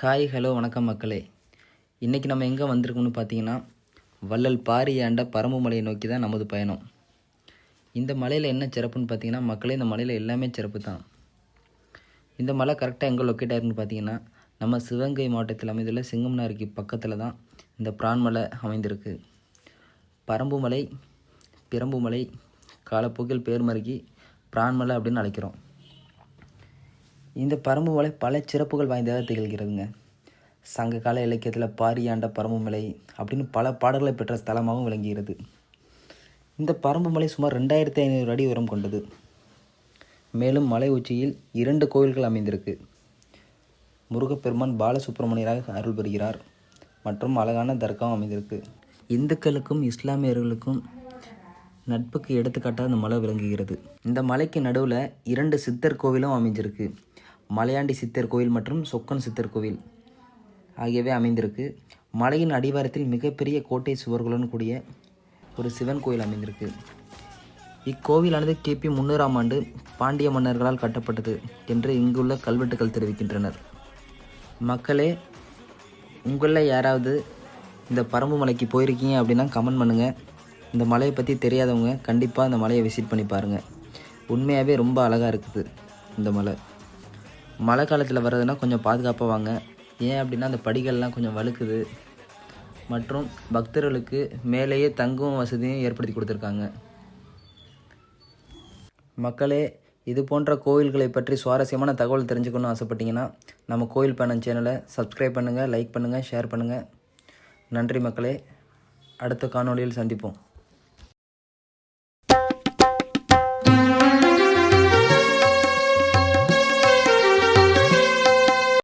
Hi hello வணக்கம் மக்களே. இன்றைக்கி நம்ம எங்கே வந்திருக்கோம்னு பார்த்தீங்கன்னா வள்ளல் பாரியாண்ட பரம்பு மலையை நோக்கி தான் நமது பயணம். இந்த மலையில் என்ன சிறப்புன்னு பார்த்தீங்கன்னா மக்களே இந்த மலையில் எல்லாமே சிறப்பு தான் இந்த மலை கரெக்டாக எங்கே லொக்கேட் ஆயிருக்குன்னு பார்த்தீங்கன்னா நம்ம சிவகங்கை மாவட்டத்தில் அமைந்துள்ள சிங்கம்னாருக்கு பக்கத்தில் தான் இந்த பிரான் மலை அமைந்திருக்கு. பரம்பு மலை பிரம்பு மலை காலப்போக்கில் பேர் மருகி பிரான்மலை அப்படின்னு அழைக்கிறோம். இந்த பரம்பு மலை பல சிறப்புகள் வாய்ந்ததாக திகழ்கிறதுங்க. சங்க கால இலக்கியத்தில் பாரியாண்ட பரம்பு மலை அப்படின்னு பல பாடல்களை பெற்ற ஸ்தலமாகவும் விளங்குகிறது. இந்த பரம்பு மலை சுமார் ரெண்டாயிரத்தி ஐநூறு அடி உயரம் கொண்டது. மேலும் மலை உச்சியில் இரண்டு கோயில்கள் அமைந்திருக்கு. முருகப்பெருமான் பாலசுப்ரமணியராக அருள் பெறுகிறார் மற்றும் அழகான தர்காவும் அமைந்திருக்கு. இந்துக்களுக்கும் இஸ்லாமியர்களுக்கும் நட்புக்கு எடுத்துக்காட்டாக இந்த மலை விளங்குகிறது. இந்த மலைக்கு நடுவில் இரண்டு சித்தர் கோவிலும் அமைஞ்சிருக்கு. மலையாண்டி சித்தர் கோவில் மற்றும் சொக்கன் சித்தர் கோவில் ஆகியவை அமைந்திருக்கு. மலையின் அடிவாரத்தில் மிகப்பெரிய கோட்டை சுவர்களுடன் கூடிய ஒரு சிவன் கோயில் அமைந்திருக்கு. இக்கோவிலானது கிபி முன்னூறாம் ஆண்டு பாண்டிய மன்னர்களால் கட்டப்பட்டது என்று இங்குள்ள கல்வெட்டுகள் தெரிவிக்கின்றனர். மக்களே உங்களில் யாராவது இந்த பரம்பு மலைக்கு போயிருக்கீங்க அப்படின்னா கமெண்ட் பண்ணுங்கள் இந்த மலையை பற்றி தெரியாதவங்க கண்டிப்பாக இந்த மலையை விசிட் பண்ணி பாருங்கள் உண்மையாகவே ரொம்ப அழகாக இருக்குது இந்த மலை. மழை காலத்தில் வர்றதுனா கொஞ்சம் பாதுகாப்பாக வாங்க ஏன் அப்படின்னா அந்த படிகள்லாம் கொஞ்சம் வழுக்குது. மற்றும் பக்தர்களுக்கு மேலேயே தங்கும் வசதியும் ஏற்படுத்தி கொடுத்துருக்காங்க. மக்களே இது போன்ற கோயில்களை பற்றி சுவாரஸ்யமான தகவல் தெரிஞ்சுக்கணும்னு ஆசைப்பட்டீங்கன்னா நம்ம கோயில் பயணம் சேனலை சப்ஸ்கிரைப் பண்ணுங்கள் லைக் பண்ணுங்கள் ஷேர் பண்ணுங்கள் நன்றி மக்களே. அடுத்த காணொளியில் சந்திப்போம்.